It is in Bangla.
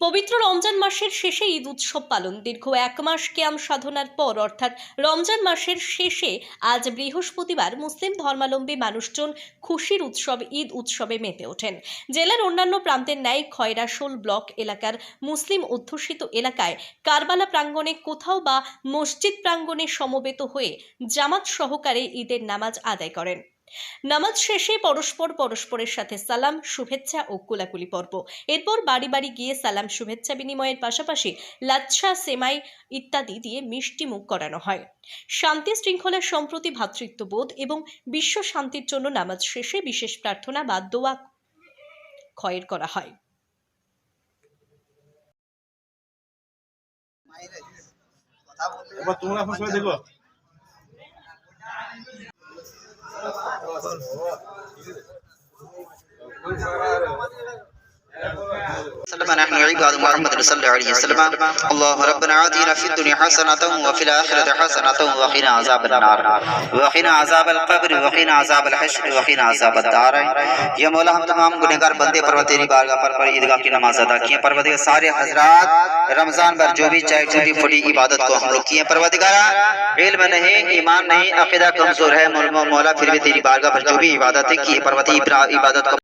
পবিত্র রমজান মাসের শেষে ঈদ উৎসব পালন। দীর্ঘ এক মাস ক্যাম সাধনার পর, অর্থাৎ রমজান মাসের শেষে আজ বৃহস্পতিবার মুসলিম ধর্মাবলম্বী মানুষজন খুশির উৎসব, ঈদ উৎসবে মেতে ওঠেন। জেলার অন্যান্য প্রান্তের ন্যায় খয়রাশোল ব্লক এলাকার মুসলিম অধ্যুষিত এলাকায় কারবালা প্রাঙ্গণে কোথাও বা মসজিদ প্রাঙ্গণে সমবেত হয়ে জামাত সহকারে ঈদের নামাজ আদায় করেন। নামাজ শেষে পরস্পর পরস্পরের সাথে সালাম, শুভেচ্ছা ও কোলাকুলি পর্ব। এরপর বাড়ি বাড়ি গিয়ে সালাম, শুভেচ্ছা বিনিময়ের পাশাপাশি লাচ্ছা, সেমাই ইত্যাদি দিয়ে মিষ্টি মুখ করানো হয়। শান্তি শৃঙ্খলা সম্প্রতি ভ্রাতৃত্ববোধ এবং বিশ্ব শান্তির জন্য নামাজ শেষে বিশেষ প্রার্থনা বা দোয়া খয়ের করা হয়। তোমরা এখন সবাই দেখো وسلم نحن عباد محمد صلى الله عليه وسلم الله ربنا آتنا في الدنيا حسنة وفي الآخرة حسنة وقنا عذاب النار وقنا عذاب القبر وقنا عذاب الحشر وقنا عذاب الدار या मौला हम तमाम गुनहगार बंदे परवर तेरी बारगाह पर पर ईदगाह की नमाज अदा किए परवदिगार सारे हजरात रमजान भर जो भी चाहे टूटी फूटी इबादत को हम लोग किए परवदिगारा इल्म नहीं ईमान नहीं अकीदा कमजोर है मौला मौला फिर भी तेरी बारगाह पर जो भी इबादत की है परवती इबादत को